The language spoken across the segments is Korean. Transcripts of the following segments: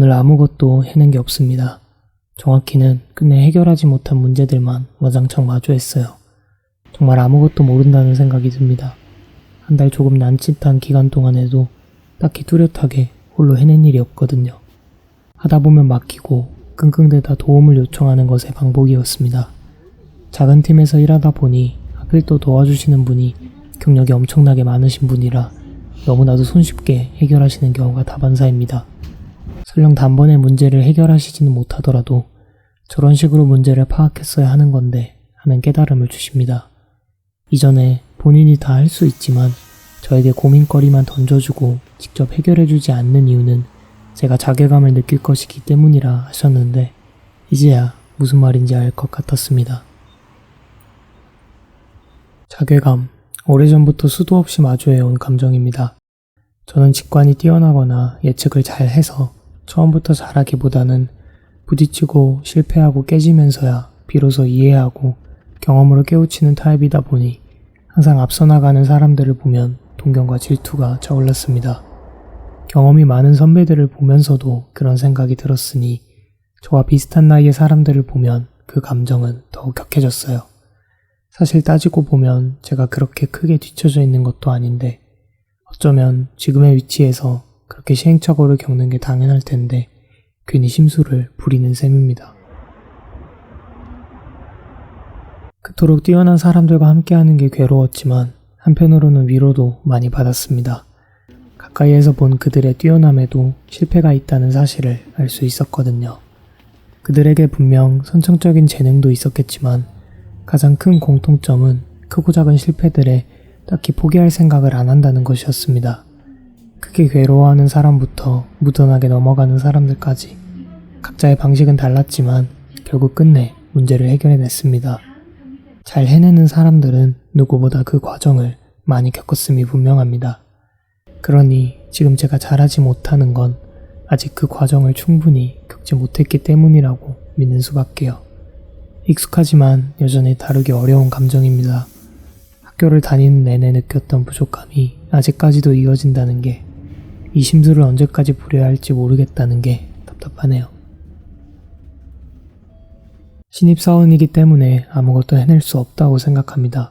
오늘 아무것도 해낸 게 없습니다. 정확히는 끝내 해결하지 못한 문제들만 와장창 마주했어요. 정말 아무것도 모른다는 생각이 듭니다. 한 달 조금 난칫한 기간 동안에도 딱히 뚜렷하게 홀로 해낸 일이 없거든요. 하다 보면 막히고 끙끙대다 도움을 요청하는 것의 반복이었습니다. 작은 팀에서 일하다 보니 하필 또 도와주시는 분이 경력이 엄청나게 많으신 분이라 너무나도 손쉽게 해결하시는 경우가 다반사입니다. 설령 단번에 문제를 해결하시지는 못하더라도 저런 식으로 문제를 파악했어야 하는 건데 하는 깨달음을 주십니다. 이전에 본인이 다 할 수 있지만 저에게 고민거리만 던져주고 직접 해결해주지 않는 이유는 제가 자괴감을 느낄 것이기 때문이라 하셨는데 이제야 무슨 말인지 알 것 같았습니다. 자괴감, 오래전부터 수도 없이 마주해온 감정입니다. 저는 직관이 뛰어나거나 예측을 잘 해서 처음부터 잘하기보다는 부딪히고 실패하고 깨지면서야 비로소 이해하고 경험으로 깨우치는 타입이다 보니 항상 앞서 나가는 사람들을 보면 동경과 질투가 차올랐습니다. 경험이 많은 선배들을 보면서도 그런 생각이 들었으니 저와 비슷한 나이의 사람들을 보면 그 감정은 더욱 격해졌어요. 사실 따지고 보면 제가 그렇게 크게 뒤처져 있는 것도 아닌데 어쩌면 지금의 위치에서 그렇게 시행착오를 겪는 게 당연할 텐데 괜히 심수를 부리는 셈입니다. 그토록 뛰어난 사람들과 함께하는 게 괴로웠지만 한편으로는 위로도 많이 받았습니다. 가까이에서 본 그들의 뛰어남에도 실패가 있다는 사실을 알 수 있었거든요. 그들에게 분명 선천적인 재능도 있었겠지만 가장 큰 공통점은 크고 작은 실패들에 딱히 포기할 생각을 안 한다는 것이었습니다. 크게 괴로워하는 사람부터 무던하게 넘어가는 사람들까지 각자의 방식은 달랐지만 결국 끝내 문제를 해결해냈습니다. 잘 해내는 사람들은 누구보다 그 과정을 많이 겪었음이 분명합니다. 그러니 지금 제가 잘하지 못하는 건 아직 그 과정을 충분히 겪지 못했기 때문이라고 믿는 수밖에요. 익숙하지만 여전히 다루기 어려운 감정입니다. 학교를 다니는 내내 느꼈던 부족함이 아직까지도 이어진다는 게 이 심수를 언제까지 부려야 할지 모르겠다는 게 답답하네요. 신입사원이기 때문에 아무것도 해낼 수 없다고 생각합니다.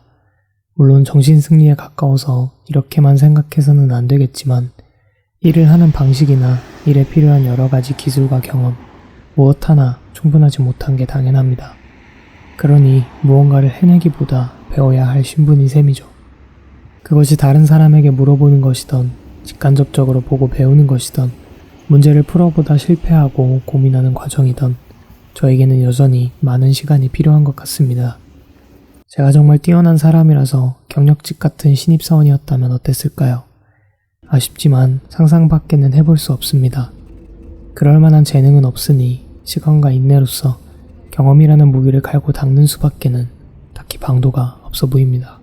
물론 정신승리에 가까워서 이렇게만 생각해서는 안 되겠지만 일을 하는 방식이나 일에 필요한 여러 가지 기술과 경험, 무엇 하나 충분하지 못한 게 당연합니다. 그러니 무언가를 해내기보다 배워야 할 신분인 셈이죠. 그것이 다른 사람에게 물어보는 것이던 직간접적으로 보고 배우는 것이던 문제를 풀어보다 실패하고 고민하는 과정이던 저에게는 여전히 많은 시간이 필요한 것 같습니다. 제가 정말 뛰어난 사람이라서 경력직 같은 신입사원이었다면 어땠을까요? 아쉽지만 상상 밖에는 해볼 수 없습니다. 그럴 만한 재능은 없으니 시간과 인내로서 경험이라는 무기를 갈고 닦는 수밖에는 딱히 방도가 없어 보입니다.